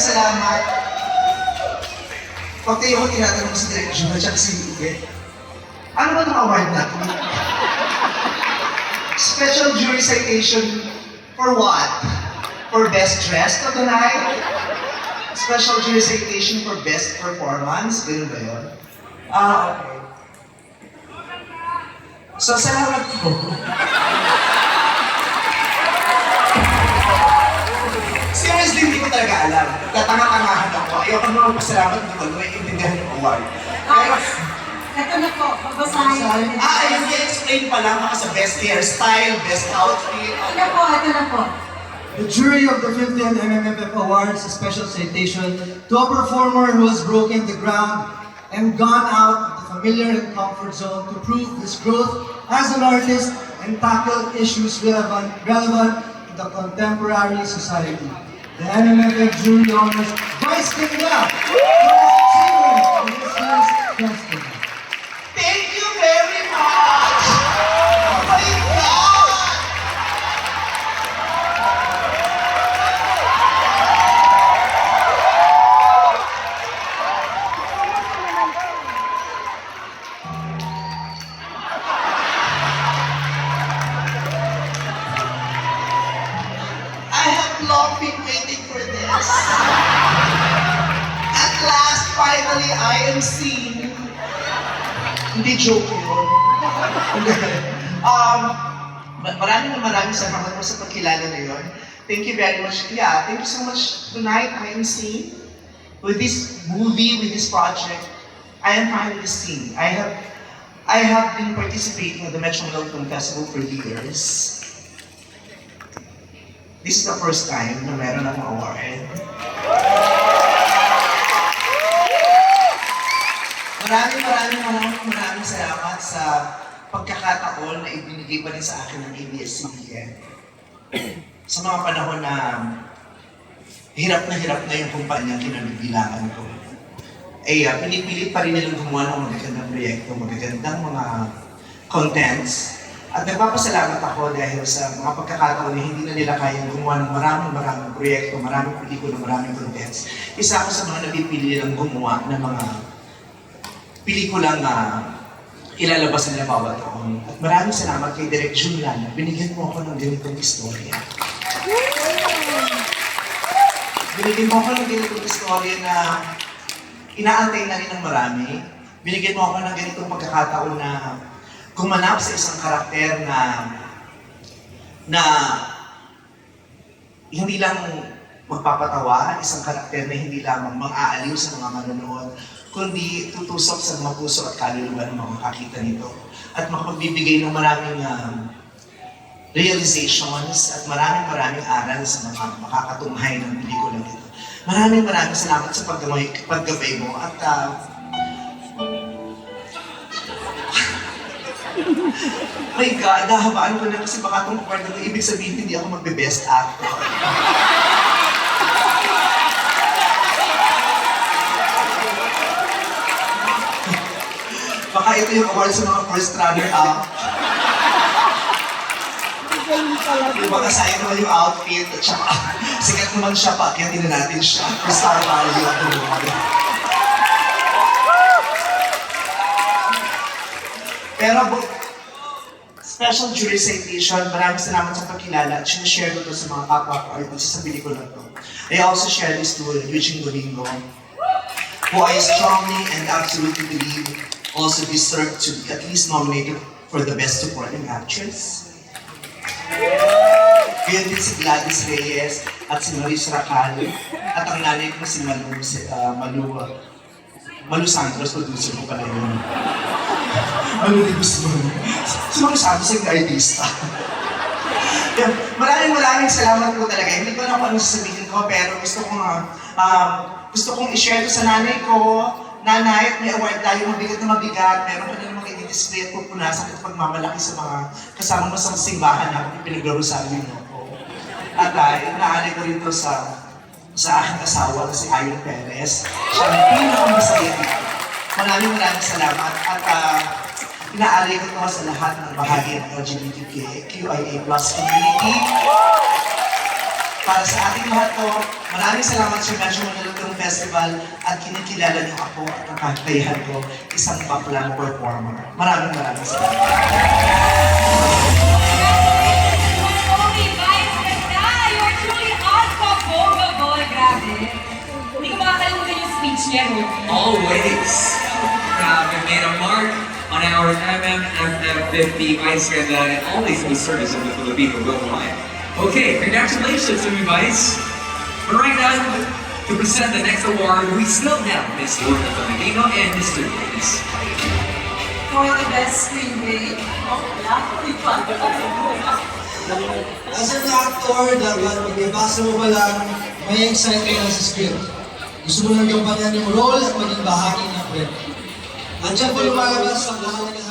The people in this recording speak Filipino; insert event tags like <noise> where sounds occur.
salamat. Pag tayo ko tinatanong si Direk Jun at si Uwe, ano ba itong award na? Special jury citation for what? For best dressed na tonight? Special jury citation for best performance? Ganun ba yun? Ah, okay. So, salamat po. Ako. Ayoko naman pasalamat doon. May intindihan yung award. Pero, Ito na po, babasahin. ah, ayun, i-explain pa lang sa best hairstyle, best outfit. Ito na po, ito na po. The jury of the 50th MMFF Awards a special citation to a performer who has broken the ground and gone out of the familiar and comfort zone to prove his growth as an artist and tackle issues relevant, relevant to the contemporary society. The MMFF jury honors Vice Ganda for achievement in this year's festival. I am seen. Hindi joke yun. Um, ma- maraming maraming salamat po sa pagkilala na yun. Thank you very much. Yeah, thank you so much. Tonight, I am seen with this movie, with this project. I am finally seen. I have I have been participating in the Metro Manila Film Festival for years. This is the first time na meron akong award. Maraming maraming maraming maraming salamat sa pagkakataon na ibinigay pa rin sa akin ng ABS-CBN. sa mga panahon na hirap na hirap na yung kumpanya kinabibilangan ko. Ay, uh, pinipilit pa rin nilang gumawa ng magagandang proyekto, magagandang mga contents. At nagpapasalamat ako dahil sa mga pagkakataon na hindi na nila kayang gumawa ng maraming maraming proyekto, maraming pelikula, maraming contents. Isa ako sa mga napipili nilang gumawa ng mga pelikulang uh, ilalabas nila bawat taon. At maraming salamat kay Direk Jun Lana. Binigyan mo ako ng ganitong istorya. Binigyan mo ako ng ganitong istorya na inaantay na rin ng marami. Binigyan mo ako ng ganitong pagkakataon na gumanap sa isang karakter na na hindi lang magpapatawa, isang karakter na hindi lamang mang-aaliw sa mga manonood, kundi tutusok sa mga puso at kaluluwa ng mga makakita nito. At makapagbibigay ng maraming um, realizations at maraming maraming aral sa mga makakatunghay ng pelikulang ito. Maraming maraming salamat sa paggamay, paggabay mo at uh, <laughs> My God, nahabaan ko na kasi baka itong award na ibig sabihin hindi ako magbe-best actor. <laughs> baka ito yung award sa mga first runner-up. Baka sayang naman yung outfit at saka <laughs> sikat naman siya pa, kaya na natin siya. For star value at award. Pero special jury citation, maraming salamat sa pagkilala at sinishare ko to sa mga kapwa ko artists sa pelikula to. I also share this to Eugene Domingo, who I strongly and absolutely believe also deserved to be at least nominated for the Best Supporting Actress. Ganyan din si Gladys Reyes at si Maurice Racal at ang nanay ko si Malu, si, uh, Malu, Malu Santos, producer ko pala yun. Malu de Guzman. Si Malu Santos ang artista. Yan. Maraming maraming salamat po talaga. Hindi ko na kung ano sasabihin ko, pero gusto kong, ah, um, gusto kong i-share to sa nanay ko. Nanay, at may award tayo mabigat na mabigat. Meron ka na mga i-display at pupunasan at pagmamalaki sa mga kasama mo sa simbahan na pinag-rosaryo mo ko. At uh, inaali ko rin to sa sa aking asawa na si Ayon Perez. Siya ang pinakamasaya dito. Maraming maraming salamat at uh, inaari ko ito sa lahat ng bahagi ng LGBTQIA plus community. Para sa ating lahat po, maraming salamat sa Medyo Film Festival at kinikilala niyo ako at ang kakayahan ko, isang baklang performer. Maraming maraming salamat. Always. Grabe, made a mark on our MMFF50 Vice Ganda and always the service of the Filipino worldwide. Okay, congratulations to you, Vice. But right now, to present the next award, we still have Miss Lorna Filipino and Mr. Davis. For the best screenplay. As an actor, dapat pag-ibasa mo pa lang, may excited ka na sa script. Gusto mo lang gampanan yung role at maging bahagi ng kwento. Andiyan po lumalabas ang lahat ng